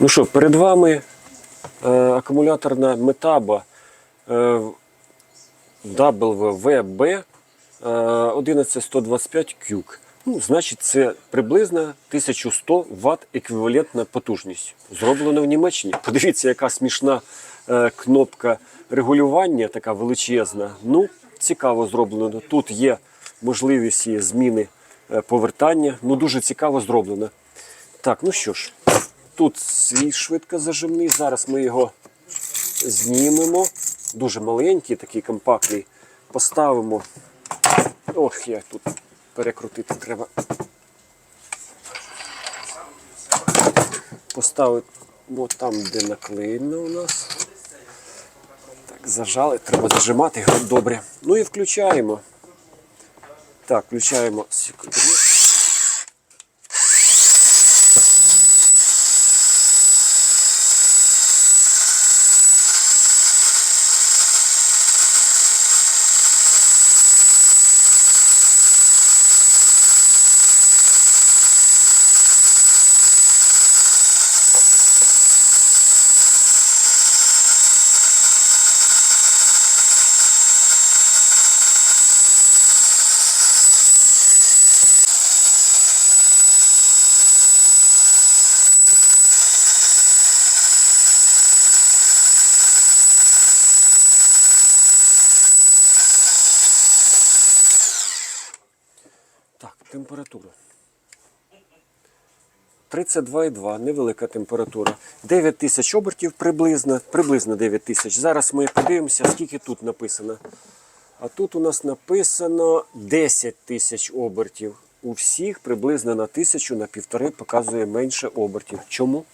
Ну що, перед вами е, акумуляторна метаба е, WVB е, 11125 QC. Ну, значить, це приблизно 1100 Вт еквівалентна потужність. Зроблено в Німеччині. Подивіться, яка смішна е, кнопка регулювання, така величезна. Ну, цікаво зроблено. Тут є можливість зміни е, повертання. Ну, дуже цікаво зроблено. Так, ну що ж, тут свій швидкозажимний. Зараз ми його знімемо. Дуже маленький, такий компактний. Поставимо. Ох, як тут перекрутити треба. Поставити там, де наклеєно у нас. Так, зажали, треба зажимати його добре. Ну і включаємо. Так, включаємо секунду. Так, температура. 32,2, невелика температура. 9 тисяч обертів приблизно, приблизно 9 тисяч. Зараз ми подивимося, скільки тут написано. А тут у нас написано 10 тисяч обертів. У всіх приблизно на тисячу, на півтори показує менше обертів. Чому?